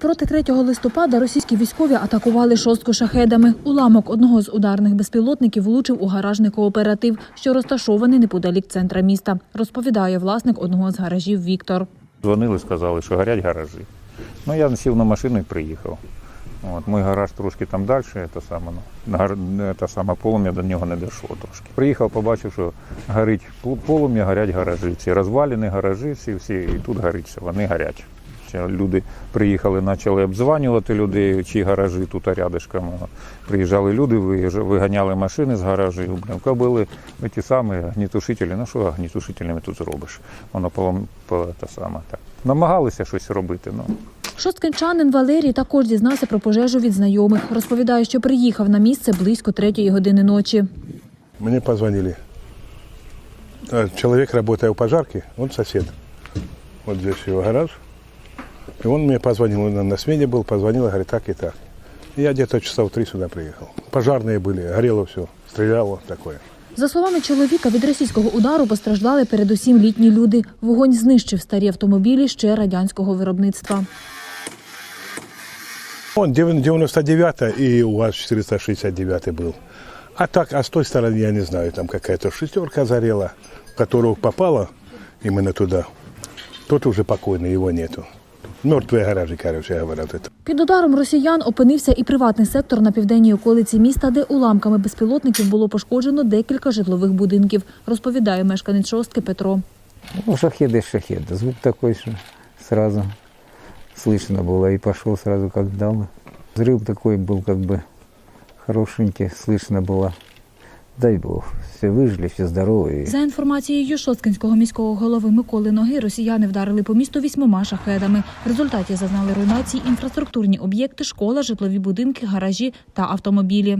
проти 3 листопада російські військові атакували шостку шахедами. Уламок одного з ударних безпілотників влучив у гаражний кооператив, що розташований неподалік центра міста, розповідає власник одного з гаражів Віктор. Дзвонили, сказали, що горять гаражі. Ну, я сів на машину і приїхав. От, мій гараж трошки там далі, це саме, ну, гар, полум'я до нього не дійшло трошки. Приїхав, побачив, що горить полум'я, горять гаражі. Ці розвалені гаражі, всі, всі, і тут горить все, вони горять. Ще Люди приїхали, почали обдзванювати людей, чи гаражі тут рядышком. Приїжджали люди, виганяли машини з гаражів. Кобили ті самі огнітушителі. Ну що огнітушителями тут зробиш? Воно по, по те саме так. Намагалися щось робити. Ну. Шосткинчанин Валерій також дізнався про пожежу від знайомих. Розповідає, що приїхав на місце близько третьої години ночі. Мне позвонили. А, Человек, работая в пожарке, он сосед. Вот здесь его гараж. И он мне позвонил, он на смене был, позвонил, говорит, так и так. И я где-то часа в три сюда приехал. Пожарные были, горело все, стреляло такое. За словами чоловіка, від російського удару постраждали передусім літні люди. Вогонь знищив старі автомобілі ще радянського виробництва. Он 99 и у вас 469 был. А так, а с той стороны, я не знаю, там какая-то шестерка зарела, в которую попала именно туда. Тот уже покойный, его нету. Мертвые гаражи, короче, говорят это. Під ударом росіян опинився і приватний сектор на південній околиці міста, де уламками безпілотників було пошкоджено декілька житлових будинків, розповідає мешканець шостки Петро. Ну, шахеды, шахеды. Звук такой, что сразу слышно было. И пошел сразу, как дал. Взрыв такой был, как бы хорошенький, слышно было. Дай Бог, все вижлі, всі здорові. За інформацією Шосткинського міського голови Миколи Ноги, росіяни вдарили по місту вісьмома шахедами. В результаті зазнали руйнації інфраструктурні об'єкти, школа, житлові будинки, гаражі та автомобілі.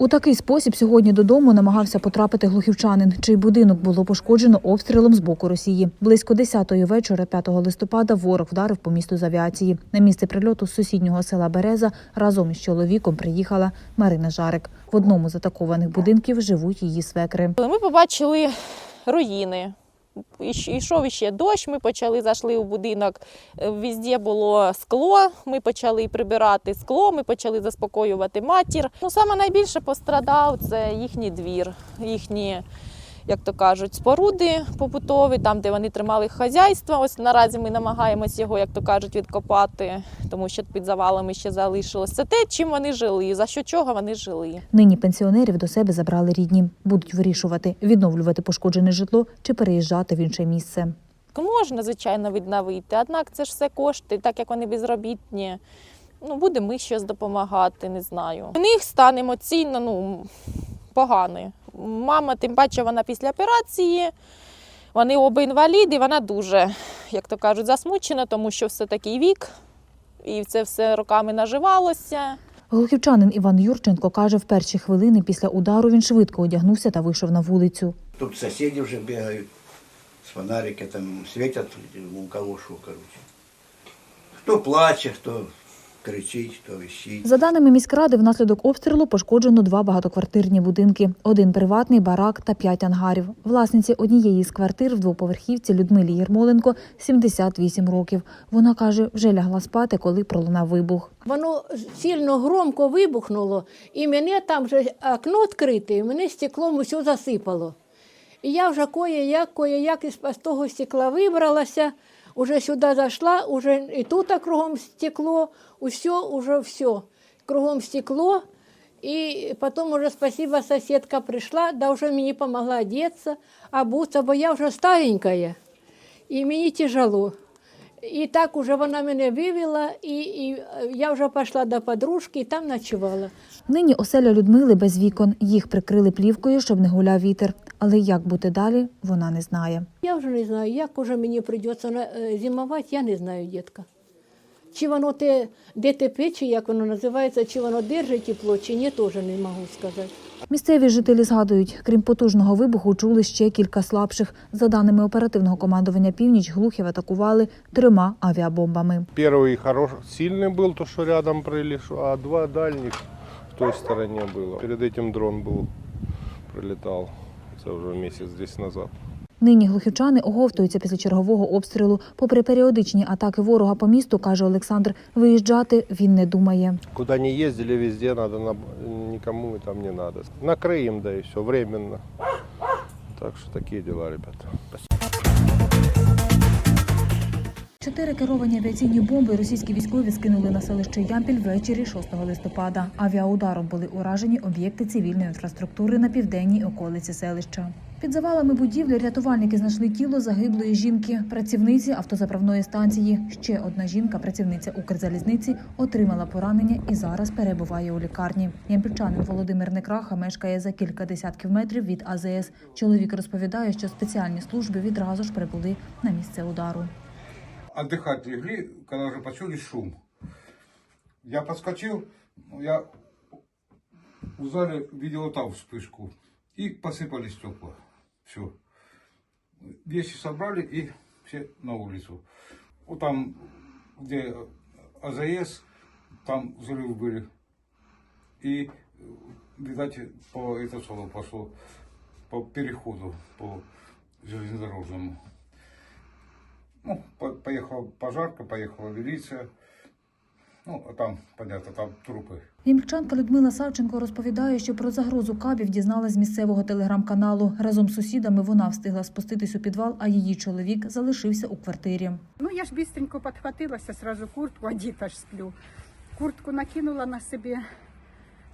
У такий спосіб сьогодні додому намагався потрапити глухівчанин, чий будинок було пошкоджено обстрілом з боку Росії. Близько 10-ї вечора 5 листопада ворог вдарив по місту з авіації. На місце прильоту з сусіднього села Береза разом із чоловіком приїхала Марина Жарик. В одному з атакованих будинків живуть її свекри. Ми побачили руїни. Ішов іще дощ, ми почали зайшли у будинок. е, Везде було скло. Ми почали прибирати скло, ми почали заспокоювати матір. Ну, саме найбільше пострадав це їхній двір, їхні, як то кажуть, споруди побутові, там, де вони тримали хазяйство. Ось наразі ми намагаємось його, як то кажуть, відкопати, тому що під завалами ще залишилось. Це те, чим вони жили, за що чого вони жили. Нині пенсіонерів до себе забрали рідні. Будуть вирішувати, відновлювати пошкоджене житло чи переїжджати в інше місце. Можна, звичайно, відновити, однак це ж все кошти, так як вони безробітні. Ну, будемо ми щось допомагати, не знаю. У них стан емоційно ну, поганий. Мама, тим паче, вона після операції, вони оба інваліди, вона дуже, як то кажуть, засмучена, тому що все такий вік, і це все роками наживалося. Глухівчанин Іван Юрченко каже, в перші хвилини після удару він швидко одягнувся та вийшов на вулицю. Тут соседи уже бегают, с фонарика там светят, у кого что, короче. Кто плачет, кто кричить, кто вещит. За даними міськради, внаслідок обстрілу пошкоджено два багатоквартирні будинки: один приватний барак та п'ять ангарів. Власниці однієї з квартир в двоповерхівці Людмилі Єрмоленко 78 років. Вона каже, вже лягла спати, коли пролунав вибух. Воно сильно громко вибухнуло, і мене там вже окно відкрите, і мене стеклом усе засипало. І я вже кое-як, кое-як із того стекла вибралася, уже сюди зайшла, уже і тут кругом стекло, усе, уже все. Кругом стекло. І потім уже спасибо, сусідка прийшла, да вже мені допомогла одеться, обуться, бо я вже старенька, і мені тяжело. І так уже вона мене вивела, і, і е, я вже пішла до подружки і там ночувала. Нині оселя Людмили без вікон. Їх прикрили плівкою, щоб не гуляв вітер. Але як бути далі, вона не знає. Я вже не знаю, як уже мені прийдеться е, зимувати, я не знаю, дітка. Чи воно те ДТП, чи як воно називається, чи воно держить тепло, чи ні, теж не можу сказати. Місцеві жителі згадують, крім потужного вибуху, чули ще кілька слабших. За даними оперативного командування Північ, глухів атакували трьома авіабомбами. Первый хорош, сильный был, то, что рядом прилетел, а два дальних в той стороне было. Перед этим дрон был прилетал. Это уже месяц здесь назад. Нині глухівчани оговтуються після чергового обстрілу. Попри періодичні атаки ворога по місту, каже Олександр, виїжджати він не думає. Куда не ездили, везде надо, на- никому там не надо. Накроем, да и все, временно. Так что такие дела, ребята. Чотири керовані авіаційні бомби російські військові скинули на селище Ямпіль ввечері 6 листопада. Авіаударом були уражені об'єкти цивільної інфраструктури на південній околиці селища. Під завалами будівлі рятувальники знайшли тіло загиблої жінки, працівниці автозаправної станції. Ще одна жінка, працівниця Укрзалізниці, отримала поранення і зараз перебуває у лікарні. Ямпільчанин Володимир Некраха мешкає за кілька десятків метрів від АЗС. Чоловік розповідає, що спеціальні служби відразу ж прибули на місце удару. отдыхать легли, когда уже почули шум. Я подскочил, ну, я в зале видел там вспышку. И посыпались стекла. Все. Вещи собрали и все на улицу. Вот там, где АЗС, там взрывы были. И, видать, по это слово пошло по переходу, по железнодорожному. Ну, по- поехала пожарка, поехала милиция. Ну, а там, понятно, там трупы. Ямпільчанка Людмила Савченко розповідає, що про загрозу кабів дізналась з місцевого телеграм-каналу. Разом з сусідами вона встигла спуститись у підвал, а її чоловік залишився у квартирі. Ну, я ж быстренько подхватилася, сразу куртку, одіта ж сплю. Куртку накинула на себе.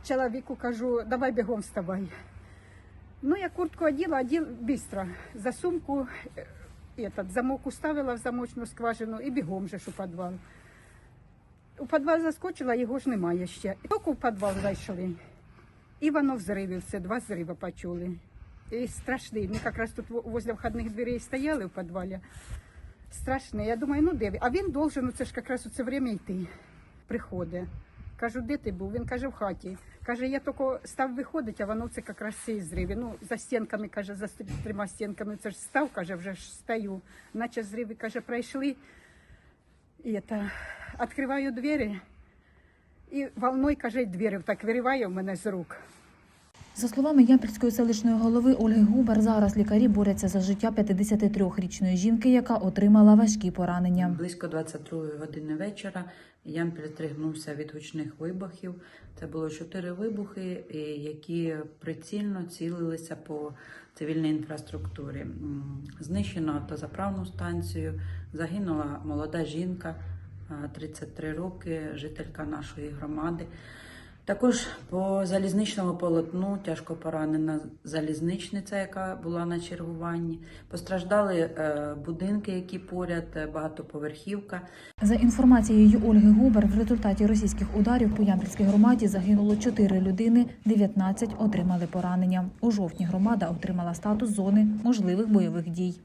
Чоловіку кажу, давай бігом вставай. Ну, я куртку оділа, оділ быстро. За сумку е, этот, замок уставила в замочну скважину і бігом же ж у підвал. У підвал заскочила, його ж немає ще. Тільки в підвал зайшли. І воно взривів, це два зриви почули. І страшний. Ми якраз тут возле входних дверей стояли в підвалі. Страшне. Я думаю, ну де? А він должен, ну це ж якраз у це время йти. Приходить. Кажу, де ти був? Він каже, в хаті. Каже, я тільки став виходити, а воно це якраз цей зриви. Ну, за стінками, каже, за трьома стінками це ж став, каже, вже ж стою. Наче зриви, каже, пройшли. І это, відкриваю двері. І волною, каже, двері так вириває в мене з рук. За словами Ямпільської селищної голови Ольги Губер, зараз лікарі борються за життя 53-річної жінки, яка отримала важкі поранення. Близько 22 години вечора Ямпіль здригнувся від гучних вибухів. Це було чотири вибухи, які прицільно цілилися по цивільній інфраструктурі. Знищено автозаправну станцію, загинула молода жінка, 33 роки, жителька нашої громади. Також по залізничному полотну тяжко поранена залізничниця, яка була на чергуванні. Постраждали е, будинки, які поряд, е, багатоповерхівка. За інформацією Ольги Губер, в результаті російських ударів по Ямпільській громаді загинуло 4 людини, 19 отримали поранення. У жовтні громада отримала статус зони можливих бойових дій.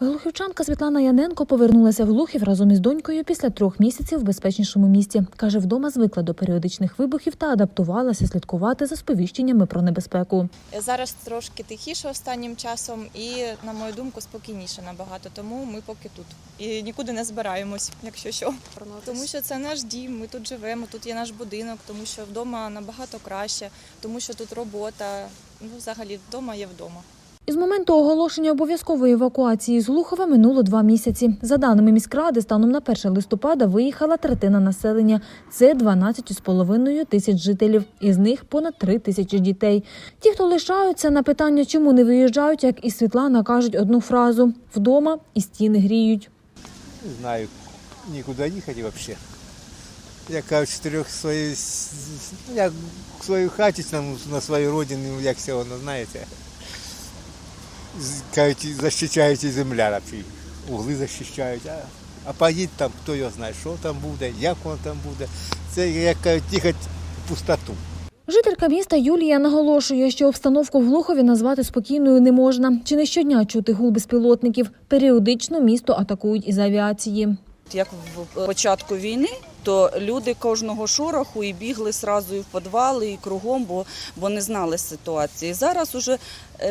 Глухівчанка Світлана Яненко повернулася в Глухів разом із донькою після трьох місяців в безпечнішому місті. Каже, вдома звикла до періодичних вибухів та адаптувалася слідкувати за сповіщеннями про небезпеку. Зараз трошки тихіше останнім часом і, на мою думку, спокійніше набагато. Тому ми поки тут. І нікуди не збираємось, якщо що. Тому що це наш дім, ми тут живемо, тут є наш будинок, тому що вдома набагато краще, тому що тут робота. Ну, взагалі, вдома є вдома. Із моменту оголошення обов'язкової евакуації з Глухова минуло два місяці. За даними міськради, станом на 1 листопада виїхала третина населення. Це 12,5 тисяч жителів. Із них понад 3 тисячі дітей. Ті, хто лишаються, на питання, чому не виїжджають, як і Світлана, кажуть одну фразу: вдома і стіни гріють. Не знаю, нікуди їхати взагалі. Я кажу, чотирьох своїй, ну, як в своїй хаті, на своїй родині, ну, як все воно, знаєте. Кажуть, захищають і земля, чи угли захищають, а, а поїдь там, хто його знає, що там буде, як воно там буде. Це, як кажуть, їхати в пустоту. Жителька міста Юлія наголошує, що обстановку в Глухові назвати спокійною не можна. Чи не щодня чути гул безпілотників. Періодично місто атакують із авіації. Як в початку війни, то люди кожного шороху і бігли сразу і в підвали, і кругом, бо, бо не знали ситуації. Зараз уже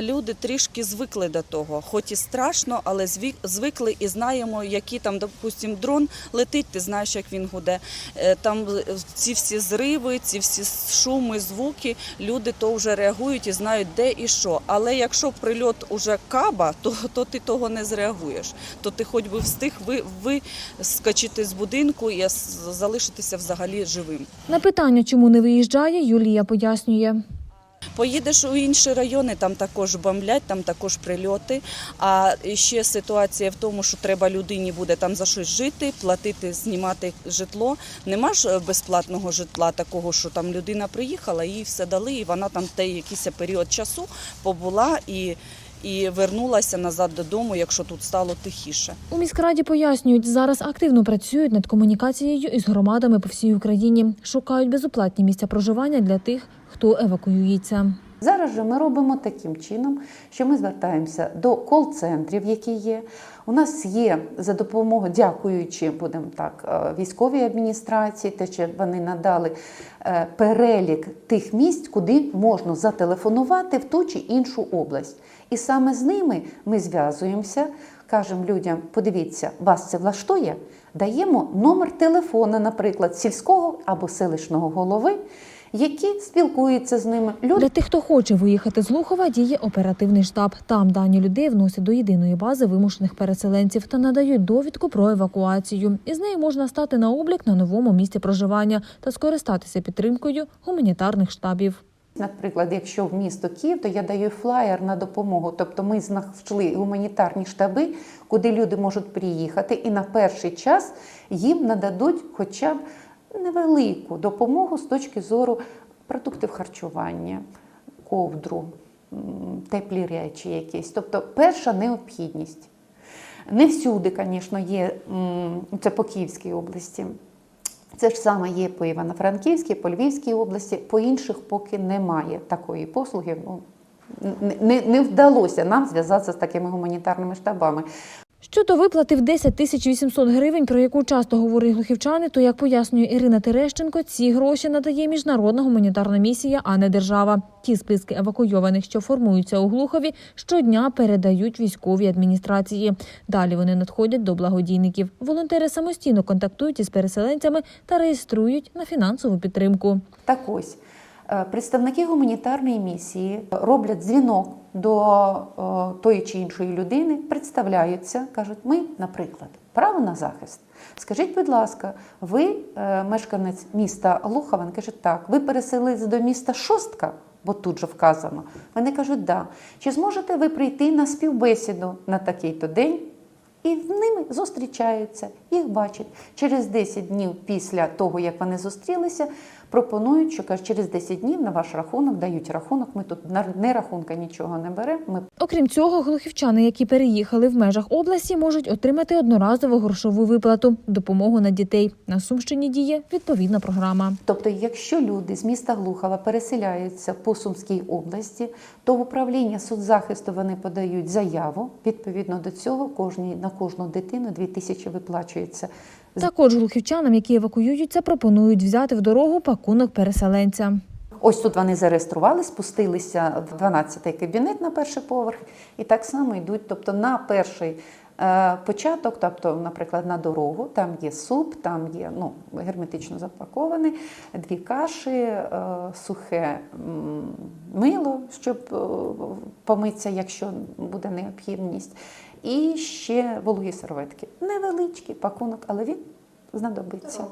люди трішки звикли до того. Хоч і страшно, але звикли і знаємо, які там, допустим, дрон летить, ти знаєш, як він гуде. Е, Там ці всі зриви, ці всі шуми, звуки, люди то вже реагують і знають, де і що. Але якщо прильот уже каба, то, то ти того не зреагуєш. То ти хоч би встиг ви, з будинку і залишитися взагалі живим. На питання, чому не виїжджає, Юлія пояснює. Поїдеш у інші райони, там також бомблять, там також прильоти. А ще ситуація в тому, що треба людині буде там за щось жити, платити, знімати житло. Нема ж е, безплатного житла такого, що там людина приїхала, їй все дали, і вона там те якийсь період часу побула і, і вернулася назад додому, якщо тут стало тихіше. У міськраді пояснюють, зараз активно працюють над комунікацією із громадами по всій Україні. Шукають безоплатні місця проживання для тих, хто евакуюється. Зараз же ми робимо таким чином, що ми звертаємося до кол-центрів, які є. У нас є за допомогою, дякуючи, будемо так, е, військовій адміністрації, те, що вони надали е, перелік тих місць, куди можна зателефонувати в ту чи іншу область. І саме з ними ми зв'язуємося, кажемо людям: подивіться, вас це влаштує. Даємо номер телефона, наприклад, сільського або селищного голови, які спілкуються з ними. Люди Для тих, хто хоче виїхати з Лухова, діє оперативний штаб. Там дані людей вносять до єдиної бази вимушених переселенців та надають довідку про евакуацію. Із нею можна стати на облік на новому місці проживання та скористатися підтримкою гуманітарних штабів. Наприклад, якщо в місто Київ, то я даю флаєр на допомогу. Тобто ми знайшли гуманітарні штаби, куди люди можуть приїхати, і на перший час їм нададуть хоча б невелику допомогу з точки зору продуктів харчування, ковдру, теплі речі якісь. Тобто перша необхідність. Не всюди, звісно, є це по Київській області. Це ж саме є по Івано-Франківській, по Львівській області, по інших поки немає такої послуги. Ну, не, не, не вдалося нам зв'язатися з такими гуманітарними штабами. Щодо виплати в 10 тисяч 800 гривень, про яку часто говорять глухівчани, то як пояснює Ірина Терещенко, ці гроші надає міжнародна гуманітарна місія, а не держава. Ті списки евакуйованих, що формуються у Глухові, щодня передають військовій адміністрації. Далі вони надходять до благодійників. Волонтери самостійно контактують із переселенцями та реєструють на фінансову підтримку. Так ось представники гуманітарної місії роблять дзвінок до е, тої чи іншої людини, представляються, кажуть, ми, наприклад, право на захист. Скажіть, будь ласка, ви е, мешканець міста Лухова? Каже, так, ви переселились до міста Шостка, бо тут же вказано. Вони кажуть, да. Чи зможете ви прийти на співбесіду на такий-то день? І з ними зустрічаються, їх бачать. Через 10 днів після того, як вони зустрілися, пропонують, що кажуть, через 10 днів на ваш рахунок дають рахунок. Ми тут на- не рахунка нічого не беремо. Ми Окрім цього, глухівчани, які переїхали в межах області, можуть отримати одноразову грошову виплату, допомогу на дітей. На Сумщині діє відповідна програма. Тобто, якщо люди з міста Глухова переселяються по Сумській області, то в управління соцзахисту вони подають заяву. Відповідно до цього, кожній на кожну дитину 2 тисячі виплачується. Також глухівчанам, які евакуюються, пропонують взяти в дорогу пакунок переселенця. Ось тут вони зареєстрували, спустилися в 12-й кабінет на перший поверх, і так само йдуть. Тобто на перший е, початок, тобто, наприклад, на дорогу, там є суп, там є ну, герметично запакований, дві каші, е, сухе мило, щоб е, помитися, якщо буде необхідність, і ще вологі серветки. Невеличкий пакунок, але він знадобиться.